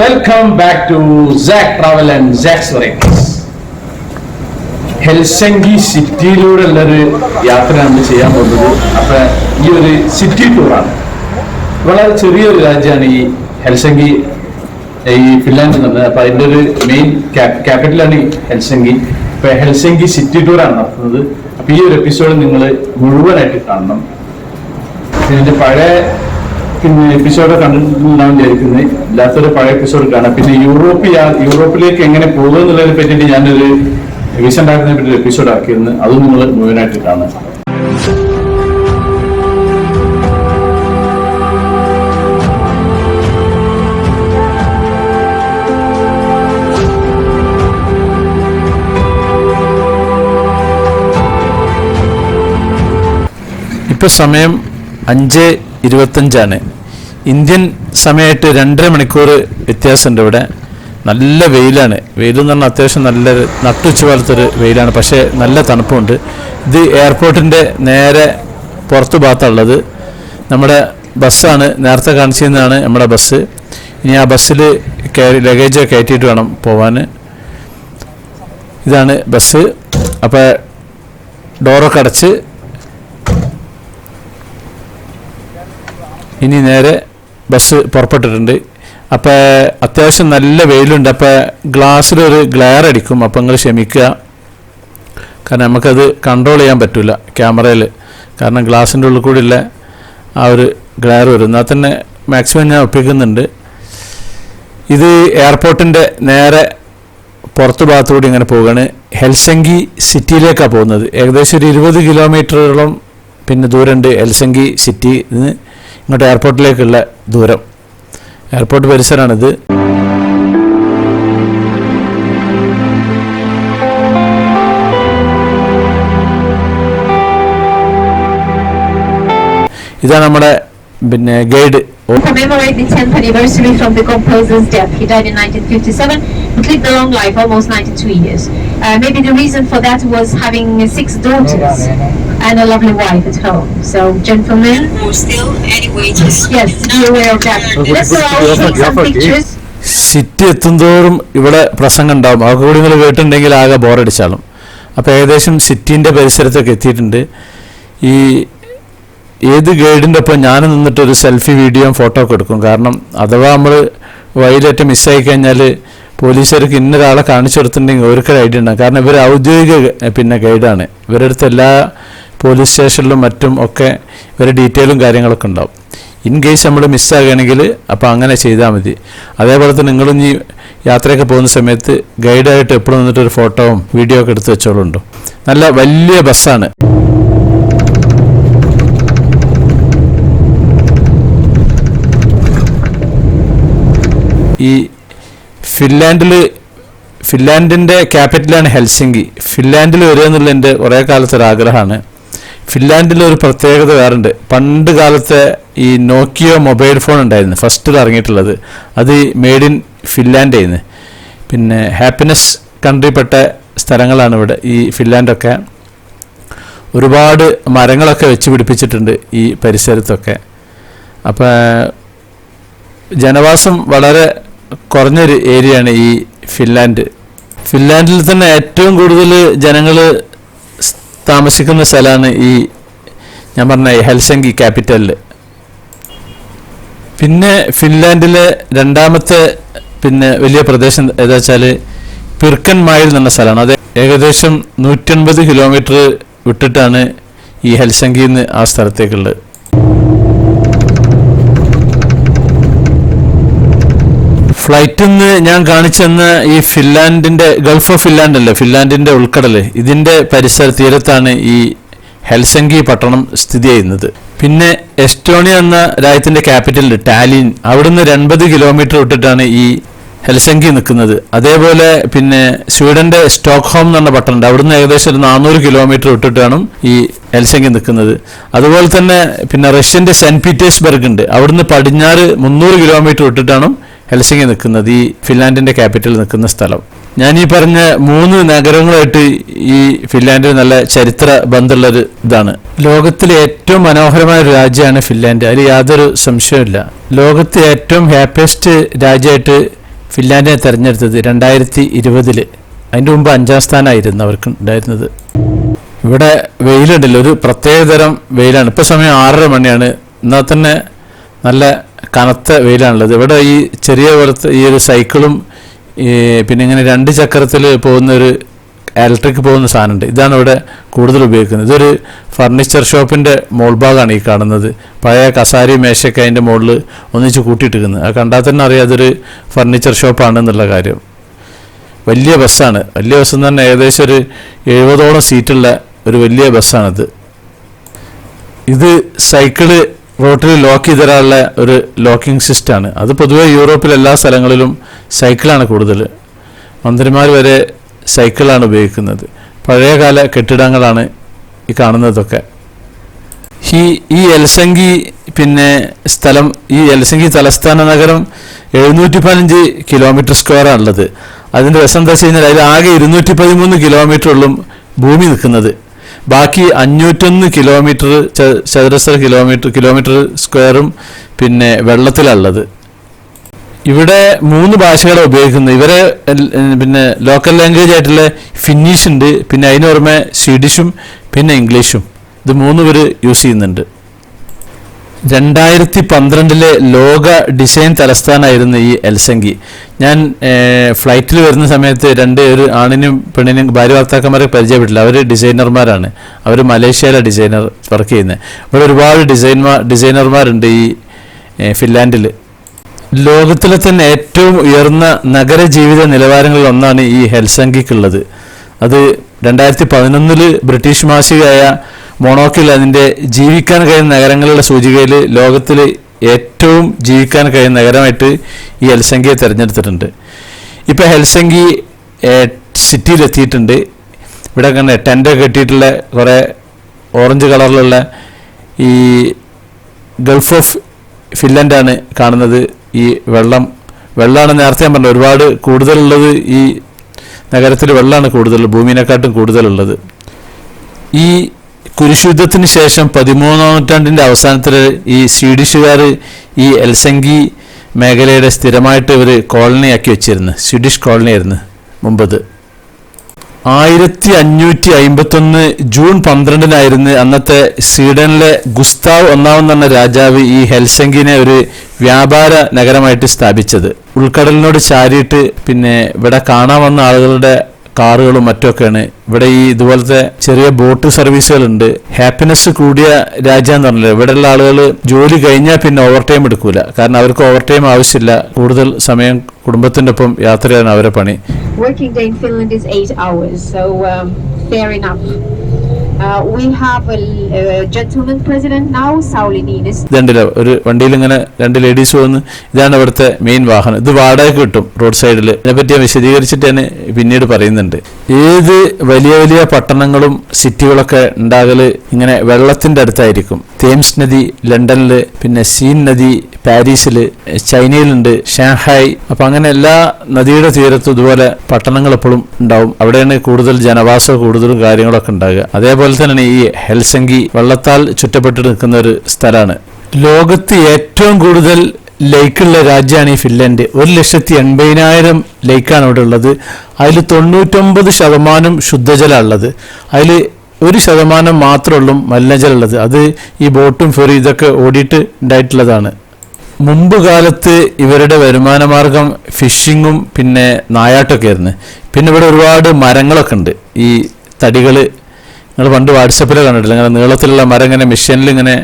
Welcome back to Sak travel and Saks varieties Helsinki സിറ്റിയിലൂടെ ഉള്ളൊരു യാത്രയാണ് ചെയ്യാൻ പോകുന്നത്. അപ്പൊ ഈ ഒരു സിറ്റി ടൂറാണ് വളരെ ചെറിയൊരു രാജ്യമാണ് ഈ ഹെൽസംഗി ഈ ഫിൻലാൻഡ് എന്നുള്ളത് അപ്പൊ അതിന്റെ ഒരു മെയിൻ ക്യാപിറ്റലാണ് ഈ ഹെൽസങ്കി. ഇപ്പൊ ഹെൽസംഗി സിറ്റി ടൂറാണ് നടത്തുന്നത്. അപ്പൊ ഈ ഒരു എപ്പിസോഡ് നിങ്ങൾ മുഴുവനായിട്ട് കാണണം. ഇതിന്റെ പഴയ പിന്നെ എപ്പിസോഡ് കണ്ടിട്ടുണ്ടാവും വിചാരിക്കുന്നത് ഇല്ലാത്തൊരു പഴയ എപ്പിസോഡ് കാണാം പിന്നെ യൂറോപ്പ് യൂറോപ്പിലേക്ക് എങ്ങനെ പോകും എന്നുള്ളതിനെ പറ്റി ഞാനൊരു റീസെന്റ് ആക്കുന്നതിനെ പറ്റി എപ്പിസോഡ് ആക്കിയിരുന്നു അതും നിങ്ങൾ മുഴുവനായിട്ട് കാണാം ഇപ്പോൾ സമയം അഞ്ച് ഇരുപത്തഞ്ചാണ്. ഇന്ത്യൻ സമയമായിട്ട് രണ്ടര മണിക്കൂർ വ്യത്യാസമുണ്ട് ഇവിടെ. നല്ല വെയിലാണ്. വെയിൽ എന്ന് പറഞ്ഞാൽ അത്യാവശ്യം നല്ല നട്ടുച്ച പോലത്തൊരു വെയിലാണ്. പക്ഷേ നല്ല തണുപ്പുണ്ട്. ഇത് എയർപോർട്ടിന്റെ നേരെ പുറത്ത് ഭാഗത്തുള്ളത് നമ്മുടെ ബസ്സാണ്. നേരത്തെ കാണിച്ചിരുന്നതാണ് നമ്മുടെ ബസ്. ഇനി ആ ബസ്സിൽ കയറി ലഗേജ് കയറ്റിയിട്ട് വേണം പോവാൻ. ഇതാണ് ബസ്. അപ്പോൾ ഡോറൊക്കെ അടച്ച്. ഇനി നേരെ ബസ് പുറപ്പെട്ടിട്ടുണ്ട്. അപ്പോൾ അത്യാവശ്യം നല്ല വെയിലുണ്ട്. അപ്പോൾ ഗ്ലാസ്സിലൊരു ഗ്ലെയർ അടിക്കും. അപ്പോൾ നിങ്ങൾ ക്ഷമിക്കുക. കാരണം നമുക്കത് കൺട്രോൾ ചെയ്യാൻ പറ്റില്ല ക്യാമറയിൽ. കാരണം ഗ്ലാസിന്റെ ഉള്ളിൽ കൂടിയുള്ള ആ ഒരു ഗ്ലെയർ വരും. എന്നാൽ തന്നെ മാക്സിമം ഞാൻ ഒപ്പിക്കുന്നുണ്ട്. ഇത് എയർപോർട്ടിന്റെ നേരെ പുറത്ത് ഭാഗത്തുകൂടി ഇങ്ങനെ പോവുകയാണ്. ഹെൽസങ്കി സിറ്റിയിലേക്കാണ് പോകുന്നത്. ഏകദേശം ഒരു ഇരുപത് കിലോമീറ്ററോളം പിന്നെ ദൂരമുണ്ട് ഹെൽസങ്കി സിറ്റി. ഇങ്ങോട്ട് എയർപോർട്ടിലേക്കുള്ള ദൂരം. എയർപോർട്ട് പരിസരമാണിത്. ഇതാണ് നമ്മുടെ പിന്നെ guide. Of from the composers death he died in 1957 lived a long life, almost 92 years. Uh, maybe the reason for that was having uh, six daughters and a lovely wife at home. So, gentlemen, Who still anyway just yes, be aware of that. Let's all take some pictures. City എത്തുന്തോറും ഇവിടെ പ്രസംഗം ഉണ്ടാവും അതൊക്കെ കൂടി നിങ്ങൾ കേട്ടിട്ടുണ്ടെങ്കിൽ ആകെ ബോറടിച്ചാളും അപ്പോൾ ഏകദേശം സിറ്റീന്റെ പരിസരത്തൊക്കെ എത്തിയിട്ടുണ്ട് ഈ ഏത് ഗൈഡിന്റെ ഒപ്പം ഞാൻ നിന്നിട്ട് ഒരു സെൽഫി വീഡിയോയും ഫോട്ടോ ഒക്കെ എടുക്കും കാരണം അഥവാ നമ്മൾ വഴിയിലേറ്റം മിസ്സായി കഴിഞ്ഞാൽ പോലീസുകാർക്ക് ഇന്നൊരാളെ കാണിച്ചു കൊടുത്തിട്ടുണ്ടെങ്കിൽ അവർക്കൊരു ഐഡിയ ഉണ്ടാകും കാരണം ഇവർ ഔദ്യോഗിക പിന്നെ ഗൈഡാണ്. ഇവരുടെ അടുത്ത് എല്ലാ പോലീസ് സ്റ്റേഷനിലും മറ്റും ഒക്കെ ഇവരുടെ ഡീറ്റെയിലും കാര്യങ്ങളൊക്കെ ഉണ്ടാവും. ഇൻ കേസ് നമ്മൾ മിസ്സാകുകയാണെങ്കിൽ അപ്പോൾ അങ്ങനെ ചെയ്താൽ മതി. അതേപോലെ തന്നെ നിങ്ങളും ഈ യാത്രയൊക്കെ പോകുന്ന സമയത്ത് ഗൈഡായിട്ട് എപ്പോഴും നിന്നിട്ട് ഒരു ഫോട്ടോവും വീഡിയോ ഒക്കെ എടുത്ത് വെച്ചോളുണ്ടോ. നല്ല വലിയ ബസ്സാണ്. ഈ ഫിൻലാൻഡിൽ ഫിൻലാൻഡിന്റെ ക്യാപിറ്റലാണ് ഹെൽസിങ്കി. ഫിൻലാൻഡിൽ വരിക എന്നുള്ള എന്റെ കുറേ കാലത്തെ ഒരു ആഗ്രഹമാണ്. ഫിൻലാൻഡിൽ ഒരു പ്രത്യേകത വേറുണ്ട് പണ്ട് കാലത്തെ ഈ നോക്കിയോ മൊബൈൽ ഫോൺ ഉണ്ടായിരുന്നു. ഫസ്റ്റിൽ ഇറങ്ങിയിട്ടുള്ളത്. അത് മെയ്ഡ് ഇൻ ഫിൻലാൻഡ് ആയിരുന്നു. പിന്നെ ഹാപ്പിനെസ് കൺട്രിപ്പെട്ട സ്ഥലങ്ങളാണ് ഇവിടെ ഈ ഫിൻലാൻഡൊക്കെ. ഒരുപാട് മരങ്ങളൊക്കെ വെച്ച് പിടിപ്പിച്ചിട്ടുണ്ട് ഈ പരിസരത്തൊക്കെ. അപ്പോൾ ജനവാസം വളരെ കുറഞ്ഞൊരു ഏരിയയാണ് ഈ ഫിൻലാൻഡ്. ഫിൻലാൻഡിൽ തന്നെ ഏറ്റവും കൂടുതൽ ജനങ്ങൾ താമസിക്കുന്ന സ്ഥലമാണ് ഈ ഞാൻ പറഞ്ഞ ഹെൽസങ്കി ക്യാപിറ്റലിൽ. പിന്നെ ഫിൻലാൻഡിലെ രണ്ടാമത്തെ പിന്നെ വലിയ പ്രദേശം ഏതാ വെച്ചാൽ പിർക്കൻ മായിൽ എന്ന സ്ഥലമാണ്. അത് ഏകദേശം നൂറ്റൻപത് കിലോമീറ്റർ വിട്ടിട്ടാണ് ഈ ഹെൽസങ്കിന്ന് ആ സ്ഥലത്തേക്കുള്ളത്. ഫ്ലൈറ്റിൽ നിന്ന് ഞാൻ കാണിച്ചെന്ന ഈ ഫിൻലാൻഡിന്റെ ഗൾഫ് ഓഫ് ഫിൻലാൻഡ് അല്ലേ ഫിൻലാൻഡിന്റെ ഉൾക്കടൽ. ഇതിന്റെ പരിസര തീരത്താണ് ഈ ഹെൽസങ്കി പട്ടണം സ്ഥിതി ചെയ്യുന്നത്. പിന്നെ എസ്റ്റോണിയ എന്ന രാജ്യത്തിന്റെ ക്യാപിറ്റൽ ടാലിൻ. അവിടുന്ന് ഒരു എൺപത് കിലോമീറ്റർ വിട്ടിട്ടാണ് ഈ ഹെൽസങ്കി നിൽക്കുന്നത് അതേപോലെ പിന്നെ സ്വീഡന്റെ സ്റ്റോക്ക്ഹോം എന്ന് പറഞ്ഞ പട്ടണമുണ്ട്. അവിടുന്ന് ഏകദേശം ഒരു നാനൂറ് കിലോമീറ്റർ വിട്ടിട്ടാണ് ഈ ഹെൽസങ്കി നിൽക്കുന്നത് അതുപോലെ തന്നെ പിന്നെ റഷ്യന്റെ സെന്റ് പീറ്റേഴ്സ്ബർഗ് ഉണ്ട് അവിടുന്ന് പടിഞ്ഞാറ് മുന്നൂറ് കിലോമീറ്റർ വിട്ടിട്ടാണ് ഹെൽസിംഗി നിൽക്കുന്നത് ഈ ഫിൻലാൻഡിന്റെ ക്യാപിറ്റൽ നിൽക്കുന്ന സ്ഥലം. ഞാൻ ഈ പറഞ്ഞ മൂന്ന് നഗരങ്ങളായിട്ട് ഈ ഫിൻലാൻഡിൽ നല്ല ചരിത്ര ബന്ധമുള്ളൊരു ഇതാണ്. ലോകത്തിലെ ഏറ്റവും മനോഹരമായ ഒരു രാജ്യമാണ് ഫിൻലാൻഡ്. അതിൽ യാതൊരു സംശയമില്ല ലോകത്തെ ഏറ്റവും ഹാപ്പിയസ്റ്റ് രാജ്യമായിട്ട് ഫിൻലാൻഡിനെ തിരഞ്ഞെടുത്തത് രണ്ടായിരത്തി ഇരുപതിൽ അതിന്റെ മുമ്പ് അഞ്ചാം സ്ഥാനമായിരുന്നു അവർക്ക് ഉണ്ടായിരുന്നത്. ഇവിടെ വെയിലുണ്ടല്ലോ. ഒരു പ്രത്യേകതരം വെയിലാണ്. ഇപ്പോൾ സമയം ആറര മണിയാണ്. എന്നാൽ തന്നെ നല്ല കനത്ത വെയിലാണുള്ളത്. ഇവിടെ ഈ ചെറിയ പോലത്തെ ഈ ഒരു സൈക്കിളും പിന്നെ ഇങ്ങനെ രണ്ട് ചക്രത്തിൽ പോകുന്ന ഒരു ഇലക്ട്രിക് പോകുന്ന സാധനമുണ്ട്. ഇതാണ് ഇവിടെ കൂടുതൽ ഉപയോഗിക്കുന്നത്. ഇതൊരു ഫർണിച്ചർ ഷോപ്പിന്റെ മോൾ ഭാഗമാണ് ഈ കാണുന്നത്. പഴയ കസാരി മേശയൊക്കെ അതിന്റെ മുകളിൽ ഒന്നിച്ച് കൂട്ടിയിട്ടിരിക്കുന്നത്. അത് കണ്ടാൽ തന്നെ അറിയാം അതൊരു ഫർണിച്ചർ ഷോപ്പാണെന്നുള്ള കാര്യം. വലിയ ബസ്സാണ്. വലിയ ബസ് എന്ന് പറഞ്ഞാൽ ഏകദേശം ഒരു എഴുപതോളം സീറ്റുള്ള ഒരു വലിയ ബസ്സാണിത്. ഇത് സൈക്കിൾ റോട്ടിൽ ലോക്ക് ചെയ്ത് തരാനുള്ള ഒരു ലോക്കിംഗ് സിസ്റ്റമാണ് അത് പൊതുവേ യൂറോപ്പിലെ എല്ലാ സ്ഥലങ്ങളിലും സൈക്കിളാണ് കൂടുതൽ മന്ത്രിമാർ വരെ സൈക്കിളാണ് ഉപയോഗിക്കുന്നത്. പഴയകാല കെട്ടിടങ്ങളാണ് ഈ കാണുന്നതൊക്കെ. ഈ ഈ എൽസംഗി പിന്നെ സ്ഥലം ഈ എൽസംഗി തലസ്ഥാന നഗരം എഴുന്നൂറ്റി പതിനഞ്ച് കിലോമീറ്റർ സ്ക്വയറാണുള്ളത്. അതിന്റെ രസം എന്താ വെച്ച് കഴിഞ്ഞാൽ അതിൽ ആകെ ഇരുന്നൂറ്റി പതിമൂന്ന് കിലോമീറ്ററുള്ളും ഭൂമി നിൽക്കുന്നത്. ബാക്കി അഞ്ഞൂറ്റൊന്ന് കിലോമീറ്റർ ചതുരശ്ര കിലോമീറ്റർ കിലോമീറ്റർ സ്ക്വയറും പിന്നെ വെള്ളത്തിലുള്ളത് ഇവിടെ മൂന്ന് ഭാഷകളെ ഉപയോഗിക്കുന്നത്. ഇവരെ പിന്നെ ലോക്കൽ ലാംഗ്വേജ് ആയിട്ടുള്ള ഫിന്നീഷ് ഉണ്ട് പിന്നെ അതിന് പുറമെ സ്വീഡിഷും പിന്നെ ഇംഗ്ലീഷും ഇത് മൂന്ന് പേര് യൂസ് ചെയ്യുന്നുണ്ട്. രണ്ടായിരത്തി പന്ത്രണ്ടിലെ ലോക ഡിസൈൻ തലസ്ഥാനമായിരുന്നു ഈ എൽസങ്കി. ഞാൻ ഫ്ലൈറ്റിൽ വരുന്ന സമയത്ത് രണ്ട് ഒരു ആണിനും പെണ്ണിനും ഭാര്യ ഭർത്താക്കന്മാരെ പരിചയപ്പെട്ടില്ല അവർ ഡിസൈനർമാരാണ്. അവർ മലേഷ്യയിലെ ഡിസൈനർ വർക്ക് ചെയ്യുന്നത് ഇവിടെ ഒരുപാട് ഡിസൈൻമാർ ഡിസൈനർമാരുണ്ട് ഈ ഫിൻലാൻഡിൽ ലോകത്തിലെ തന്നെ ഏറ്റവും ഉയർന്ന നഗര ജീവിത നിലവാരങ്ങളിൽ ഒന്നാണ് ഈ ഹെൽസങ്കിക്കുള്ളത്. അത് രണ്ടായിരത്തി പതിനൊന്നിൽ ബ്രിട്ടീഷ് മാസികയായ മൊണോക്കിൽ അതിന്റെ ജീവിക്കാൻ കഴിയുന്ന നഗരങ്ങളുടെ സൂചികയിൽ ലോകത്തിൽ ഏറ്റവും ജീവിക്കാൻ കഴിയുന്ന നഗരമായിട്ട് ഈ ഹെൽസങ്കിയെ തിരഞ്ഞെടുത്തിട്ടുണ്ട്. ഇപ്പോൾ ഹെൽസങ്കി സിറ്റിയിലെത്തിയിട്ടുണ്ട്. ഇവിടെ കണ്ട ടെന്റ് കെട്ടിയിട്ടുള്ള കുറേ ഓറഞ്ച് കളറിലുള്ള ഈ ഗൾഫ് ഓഫ് ഫിൻലൻഡാണ് കാണുന്നത്. ഈ വെള്ളം വെള്ളമാണ് നേരത്തെ ഞാൻ പറഞ്ഞത്. ഒരുപാട് കൂടുതലുള്ളത് ഈ നഗരത്തിൽ വെള്ളമാണ് കൂടുതൽ ഭൂമിനെക്കാട്ടും കൂടുതലുള്ളത്. ഈ കുരിശുദ്ധത്തിന് ശേഷം പതിമൂന്നാം നൂറ്റാണ്ടിന്റെ അവസാനത്തിൽ ഈ സ്വീഡിഷുകാർ ഈ എൽസംഗി മേഖലയുടെ സ്ഥിരമായിട്ട് ഇവർ കോളനിയാക്കി വെച്ചിരുന്നു. സ്വീഡിഷ് കോളനിയായിരുന്നു മുമ്പത്. ആയിരത്തി അഞ്ഞൂറ്റി അയിമ്പത്തൊന്ന് ജൂൺ പന്ത്രണ്ടിനായിരുന്നു അന്നത്തെ സ്വീഡനിലെ ഗുസ്താവ് ഒന്നാമൻ എന്ന രാജാവ് ഈ ഹെൽസങ്കിനെ ഒരു വ്യാപാര നഗരമായിട്ട് സ്ഥാപിച്ചത്. ഉൾക്കടലിനോട് ചാരിയിട്ട് പിന്നെ ഇവിടെ കാണാൻ വന്ന ആളുകളുടെ കാറുകളും മറ്റൊക്കെയാണ് ഇവിടെ ഈ ഇതുപോലത്തെ ചെറിയ ബോട്ട് സർവീസുകളുണ്ട്. ഹാപ്പിനെസ് കൂടിയ രാജ്യം എന്ന് പറഞ്ഞില്ല? ഇവിടെയുള്ള ആളുകൾ ജോലി കഴിഞ്ഞാൽ പിന്നെ ഓവർ ടൈം എടുക്കൂല. കാരണം അവർക്ക് ഓവർ ടൈം ആവശ്യമില്ല. കൂടുതൽ സമയം കുടുംബത്തിന്റെ ഒപ്പം യാത്ര ചെയ്യാൻ അവരെ പണി. Working day in Finland is eight hours, so um. ഇതുണ്ടല്ലോ ഒരു വണ്ടിയിൽ ഇങ്ങനെ രണ്ട് ലേഡീസ് വന്ന് ഇതാണ് ഇവിടുത്തെ മെയിൻ വാഹനം. ഇത് വാടക കിട്ടും റോഡ് സൈഡിൽ ഇതിനെപ്പറ്റി ഞാൻ വിശദീകരിച്ചിട്ട് ഞാൻ പിന്നീട് പറയുന്നുണ്ട്. ഏത് വലിയ വലിയ പട്ടണങ്ങളും സിറ്റികളൊക്കെ ഉണ്ടാകൽ ഇങ്ങനെ വെള്ളത്തിന്റെ അടുത്തായിരിക്കും. തേംസ് നദി ലണ്ടനിൽ പിന്നെ സീൻ നദി പാരീസിൽ ചൈനയിലുണ്ട് ഷാങ്ഹായ്. അപ്പൊ അങ്ങനെ എല്ലാ നദിയുടെ തീരത്തും ഇതുപോലെ പട്ടണങ്ങൾ എപ്പോഴും ഉണ്ടാവും. അവിടെയാണ് കൂടുതൽ ജനവാസം കൂടുതലും കാര്യങ്ങളൊക്കെ ഉണ്ടാകുക അതേപോലെ തന്നെയാണ് ഈ ഹെൽസങ്കി വെള്ളത്താൽ ചുറ്റപ്പെട്ട് നിൽക്കുന്ന ഒരു സ്ഥലമാണ്. ലോകത്ത് ഏറ്റവും കൂടുതൽ ലേക്കുള്ള രാജ്യമാണ് ഈ ഫിൻലൻഡ്. ഒരു ലക്ഷത്തി എൺപതിനായിരം ലേക്കാണ് അവിടെ ഉള്ളത്. അതിൽ തൊണ്ണൂറ്റൊമ്പത് ശതമാനം ശുദ്ധജലമാണ് ഉള്ളത്. അതിൽ ഒരു ശതമാനം മാത്രമുള്ളൂ മലിനജലമുള്ളത് അത് ഈ ബോട്ടും ഫെറി ഇതൊക്കെ ഓടിയിട്ട് ഉണ്ടായിട്ടുള്ളതാണ്. മുമ്പ് കാലത്ത് ഇവരുടെ വരുമാന മാർഗം ഫിഷിങ്ങും പിന്നെ നായാട്ടൊക്കെ ആയിരുന്നു. പിന്നെ ഇവിടെ ഒരുപാട് മരങ്ങളൊക്കെ ഉണ്ട്. ഈ തടികൾ നിങ്ങൾ പണ്ട് വാട്സപ്പിൽ കണ്ടിട്ടില്ല? ഇങ്ങനെ നീളത്തിലുള്ള മരം ഇങ്ങനെ മെഷീനിൽ ഇങ്ങനെ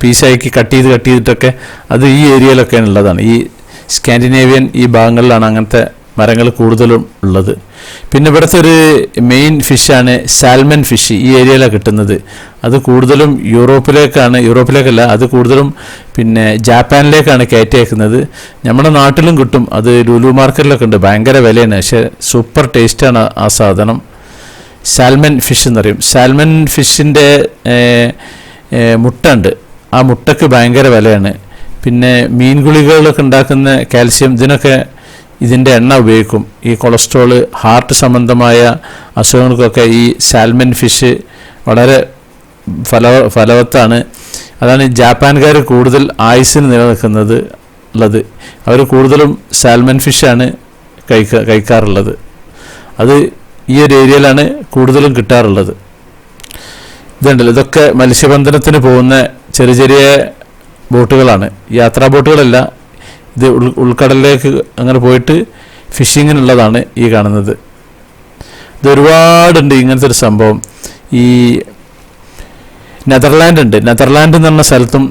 പീസാക്കി കട്ട് ചെയ്ത് കട്ട് ചെയ്തിട്ടൊക്കെ അത് ഈ ഏരിയയിലൊക്കെ ഉള്ളതാണ്. ഈ സ്കാൻഡിനേവിയൻ ഈ ഭാഗങ്ങളിലാണ് അങ്ങനത്തെ മരങ്ങൾ കൂടുതലും ഉള്ളത്. പിന്നെ ഇവിടുത്തെ ഒരു മെയിൻ ഫിഷാണ് സാൽമൺ ഫിഷ് ഈ ഏരിയയിലാണ് കിട്ടുന്നത്. അത് കൂടുതലും യൂറോപ്പിലേക്കാണ് യൂറോപ്പിലേക്കല്ല അത് കൂടുതലും പിന്നെ ജാപ്പാനിലേക്കാണ് കയറ്റി അയക്കുന്നത് നമ്മുടെ നാട്ടിലും കിട്ടും. അത് ലുലു മാർക്കറ്റിലൊക്കെ ഉണ്ട്. ഭയങ്കര വിലയാണ്. പക്ഷേ സൂപ്പർ ടേസ്റ്റാണ് ആ സാധനം. സാൽമൺ ഫിഷ് എന്ന് പറയും. സാൽമൺ ഫിഷിന്റെ മുട്ട ഉണ്ട്. ആ മുട്ടയ്ക്ക് ഭയങ്കര വിലയാണ്. പിന്നെ മീൻ ഗുളികകളൊക്കെ ഉണ്ടാക്കുന്ന കാൽസ്യം ഇതിനൊക്കെ ഇതിന്റെ എണ്ണ ഉപയോഗിക്കും. ഈ കൊളസ്ട്രോൾ ഹാർട്ട് സംബന്ധമായ അസുഖങ്ങൾക്കൊക്കെ ഈ സാൽമൻ ഫിഷ് വളരെ ഫല ഫലവത്താണ്. അതാണ് ജാപ്പാൻകാർ കൂടുതൽ ആയുസ്സിന് നിലനിൽക്കുന്നത് ഉള്ളത്. അവർ കൂടുതലും സാൽമൺ ഫിഷാണ് കഴിക്ക കഴിക്കാറുള്ളത്. അത് ഈ ഒരു ഏരിയയിലാണ് കൂടുതലും കിട്ടാറുള്ളത്. ഇതുണ്ടല്ലോ ഇതൊക്കെ മത്സ്യബന്ധനത്തിന് പോകുന്ന ചെറിയ ചെറിയ ബോട്ടുകളാണ്. യാത്രാ ബോട്ടുകളല്ല ഇത് ഉൾ ഉൾക്കടലിലേക്ക് അങ്ങനെ പോയിട്ട് ഫിഷിങ്ങിനുള്ളതാണ് ഈ കാണുന്നത്. ഇത് ഒരുപാടുണ്ട് ഇങ്ങനത്തെ ഒരു സംഭവം. ഈ നെതർലാൻഡ് ഉണ്ട് നെതർലാൻഡ് എന്ന് പറഞ്ഞ സ്ഥലത്തും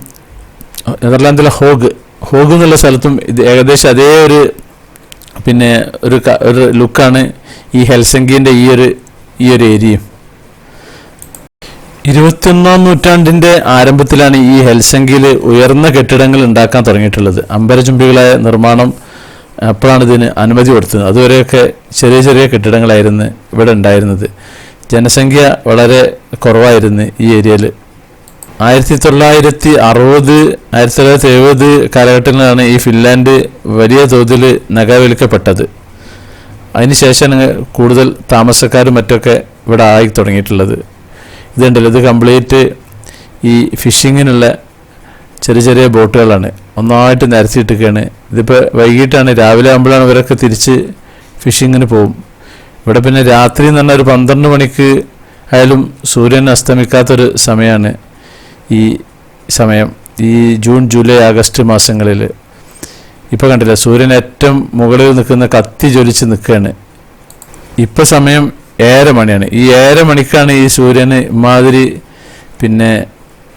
നെതർലാൻഡിലെ ഹോഗ് ഹോഗ് എന്നുള്ള സ്ഥലത്തും ഇത് ഏകദേശം അതേ ഒരു പിന്നെ ഒരു ഒരു ലുക്കാണ് ഈ ഹെൽസങ്കിന്റെ ഈ ഒരു ഈ ഒരു ഏരിയയും. ഇരുപത്തിയൊന്നാം നൂറ്റാണ്ടിന്റെ ആരംഭത്തിലാണ് ഈ ഹെൽസങ്കിയിൽ ഉയർന്ന കെട്ടിടങ്ങൾ ഉണ്ടാക്കാൻ തുടങ്ങിയിട്ടുള്ളത്. അമ്പരചുംബികളായ നിർമ്മാണം അപ്പോഴാണ് ഇതിന് അനുമതി കൊടുത്തത്. അതുവരെയൊക്കെ ചെറിയ ചെറിയ കെട്ടിടങ്ങളായിരുന്നു ഇവിടെ ഉണ്ടായിരുന്നത്. ജനസംഖ്യ വളരെ കുറവായിരുന്നു ഈ ഏരിയയിൽ. ആയിരത്തി തൊള്ളായിരത്തി അറുപത് ആയിരത്തി തൊള്ളായിരത്തി എഴുപത് കാലഘട്ടങ്ങളിലാണ് ഈ ഫിൻലാൻഡ് വലിയ തോതിൽ നഗരവൽക്കപ്പെട്ടത് അതിനുശേഷമാണ് കൂടുതൽ താമസക്കാരും മറ്റൊക്കെ ഇവിടെ ആയി തുടങ്ങിയിട്ടുള്ളത്. ഇതുണ്ടല്ലോ ഇത് കംപ്ലീറ്റ് ഈ ഫിഷിങ്ങിനുള്ള ചെറിയ ചെറിയ ബോട്ടുകളാണ്. ഒന്നായിട്ട് നിരത്തിയിട്ടൊക്കെയാണ് ഇതിപ്പോൾ വൈകിട്ടാണ് രാവിലെ ആകുമ്പോഴാണ് ഇവരൊക്കെ തിരിച്ച് ഫിഷിങ്ങിന് പോകും. ഇവിടെ പിന്നെ രാത്രി എന്ന് പറഞ്ഞാൽ ഒരു പന്ത്രണ്ട് മണിക്ക് ആയാലും സൂര്യൻ അസ്തമിക്കാത്തൊരു സമയമാണ് ഈ സമയം. ഈ ജൂൺ ജൂലൈ ആഗസ്റ്റ് മാസങ്ങളിൽ ഇപ്പോൾ കണ്ടില്ല സൂര്യൻ ഏറ്റവും മുകളിൽ നിൽക്കുന്ന കത്തി ജ്വലിച്ച് നിൽക്കുകയാണ്. ഇപ്പം സമയം ഏഴര മണിയാണ്. ഈ ഏരമണിക്കാണ് ഈ സൂര്യന് മാതിരി പിന്നെ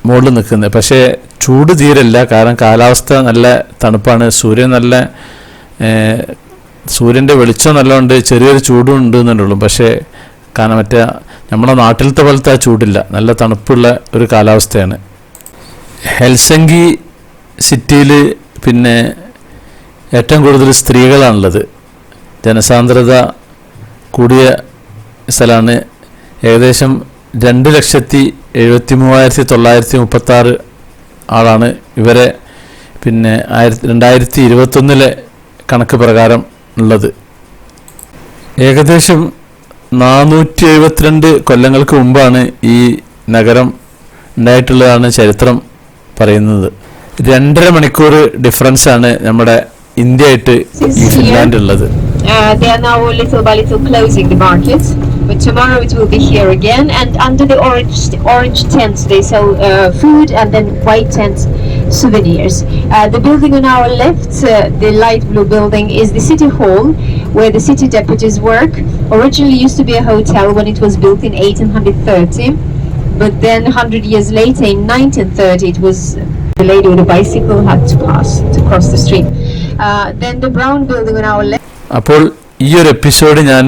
മുകളിൽ നിൽക്കുന്നത്. പക്ഷേ ചൂട് തീരല്ല. കാരണം കാലാവസ്ഥ നല്ല തണുപ്പാണ്. സൂര്യൻ നല്ല സൂര്യന്റെ വെളിച്ചം നല്ലതുകൊണ്ട് ചെറിയൊരു ചൂടും ഉണ്ട് എന്നുള്ളൂ പക്ഷേ കാരണം മറ്റേ നമ്മുടെ നാട്ടിലത്തെ പോലത്തെ ആ ചൂടില്ല. നല്ല തണുപ്പുള്ള ഒരു കാലാവസ്ഥയാണ്. ഹെൽസങ്കി സിറ്റിയിൽ പിന്നെ ഏറ്റവും കൂടുതൽ സ്ത്രീകളാണുള്ളത്. ജനസാന്ദ്രത കൂടിയ സ്ഥലമാണ്. ഏകദേശം രണ്ട് ലക്ഷത്തി എഴുപത്തി മൂവായിരത്തി തൊള്ളായിരത്തി മുപ്പത്തി ആറ് ആളാണ് ഇവരെ. പിന്നെ ആയിരത്തി രണ്ടായിരത്തി ഇരുപത്തൊന്നിലെ കണക്ക് പ്രകാരം ഉള്ളത്. ഏകദേശം നാനൂറ്റി എഴുപത്തിരണ്ട് കൊല്ലങ്ങൾക്ക് മുമ്പാണ് ഈ നഗരം ഉണ്ടായിട്ടുള്ളതാണ് ചരിത്രം പറയുന്നത്. രണ്ടര മണിക്കൂർ ഡിഫറൻസ് ആണ് നമ്മുടെ ഇന്ത്യ ആയിട്ട് ഈ ഫിൻലാൻഡ് ഉള്ളത് Uh, they are now little by little closing the market, but tomorrow it will be here again. And under the orange orange tent, they sell uh, food and then white tent souvenirs. Uh, the building on our left, uh, the light blue building, is the city hall where the city deputies work. Originally used to be a hotel when it was built in 1830, but then 100 years later, in 1930, it was the lady with a bicycle had to pass to cross the street. Uh, then the brown building on our left. അപ്പോൾ ഈ ഒരു episode ഞാൻ